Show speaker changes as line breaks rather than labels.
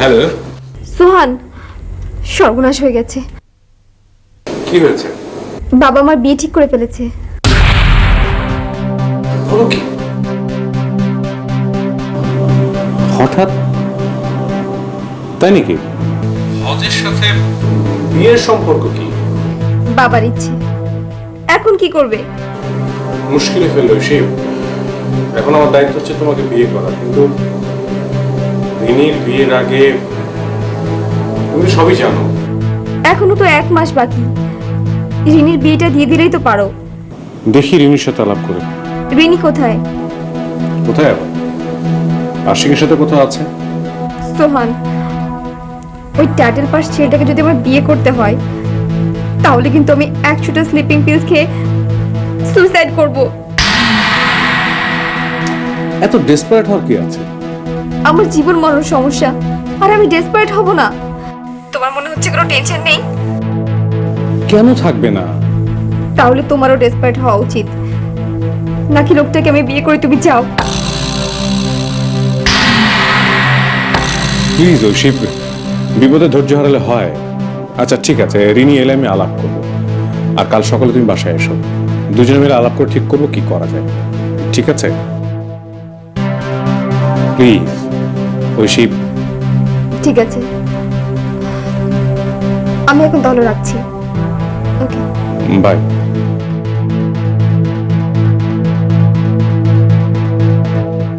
Hello.
সোহান সর্বনাশ হয়ে গেছে।
কি হয়েছে?
বাবা আমার বিয়ে ঠিক করে ফেলেছে।
হলো কি? হঠাৎ? তাই নাকি? হজের সাথে বিয়ের সম্পর্ক কি?
বাবার ইচ্ছে। এখন কি করবে?
মুশকিলে ফেলল সে। এখন আমার দায়িত্ব হচ্ছে তোমাকে বিয়ে করা কিন্তু রিনির বিয়ের আগে তুমি সবই জানো।
এখনও তো এক মাস বাকি। রিনির বিয়েটা দিয়ে দিলেই তো পারো।
দেখি রিনির সাথে আলাপ করে।
রিনি কোথায়?
কোথায় আবার? আশিকের সাথে কোথাও আছে?
সোহান ওই ট্যাটেল পাস ছেলেটাকে যদি আমার বিয়ে করতে হয় তাহলে কিন্তু আমি একশোটা স্লিপিং পিলস খেয়ে সুইসাইড করব।
এত ডেসপারেট হওয়ার কি আছে?
আমার জীবন মরণ সমস্যা। আর আমি ডেসপারেট হব না। তোমার মনে হচ্ছে কোনো টেনশন নেই?
কেন থাকবে না?
তাহলে তোমারও ডেসপারেট হওয়া উচিত। নাকি লোকটাকে আমি বিয়ে করে তুমি চাও
প্লিজ ঐশী বিপদে ধৈর্য হারালে হয়। আচ্ছা ঠিক আছে রিনি এলে আমি আলাপ করব। আর কাল সকালে তুমি বাসায় এসো। দুজনে মিলে আলাপ করে ঠিক করব কি করা যায়। ঠিক আছে? প্লিজ ঐশী
ঠিক আছে। আমি এখন তাহলে রাখছি। ওকে।
বাই।